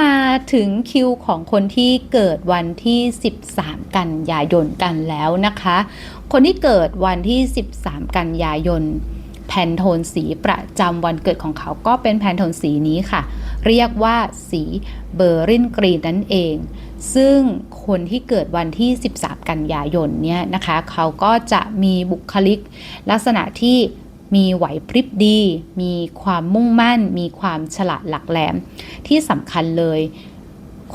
มาถึงคิวของคนที่เกิดวันที่ 13 กันยายนกันแล้วนะคะ คนที่เกิดวันที่ 13 กันยายนแพนโทนสีประจำวันเกิดของเขาก็เป็นแพนโทนสีนี้ค่ะ เรียกว่าสีเบอร์รินกรีนนั่นเอง ซึ่งคนที่เกิดวันที่ 13 กันยายนเนี่ยนะคะ เขาก็จะมีบุคลิกลักษณะที่ มีไหวพริบดี มีความมุ่งมั่น มีความฉลาดหลักแหลม ที่สำคัญเลย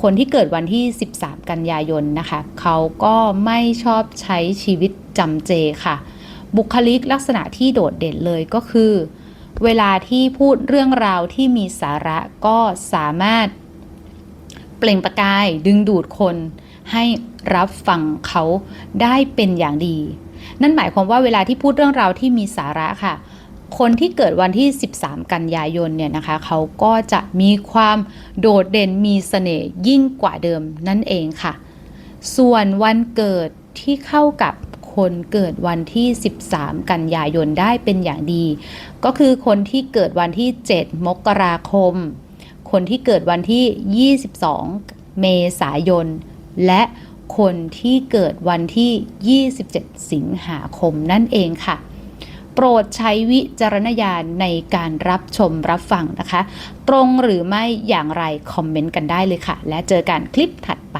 คนที่เกิดวันที่ 13 กันยายนนะคะ เขาก็ไม่ชอบใช้ชีวิตจำเจค่ะ บุคลิกลักษณะที่โดดเด่นเลยก็คือ เวลาที่พูดเรื่องราวที่มีสาระก็สามารถเปล่งประกายดึงดูดคนให้รับฟังเขาได้เป็นอย่างดี นั่นหมายความว่าเวลาที่พูดเรื่องราวที่มีสาระค่ะ คนที่เกิดวันที่ 13 กันยายนเนี่ยนะคะ เขาก็จะมีความโดดเด่นมีเสน่ห์ยิ่งกว่าเดิมนั่นเองค่ะ ส่วนวันเกิดที่เข้ากับคนเกิดวันที่ 13 กันยายนได้เป็นอย่างดี ก็คือคนที่เกิดวันที่ 7 มกราคม คนที่เกิดวันที่ 22 เมษายน และ คนที่เกิดวันที่ 27 สิงหาคมนั่นเองค่ะ โปรดใช้วิจารณญาณในการรับชมรับฟังนะคะ ตรงหรือไม่อย่างไรคอมเมนต์กันได้เลยค่ะ และเจอกันคลิปถัดไป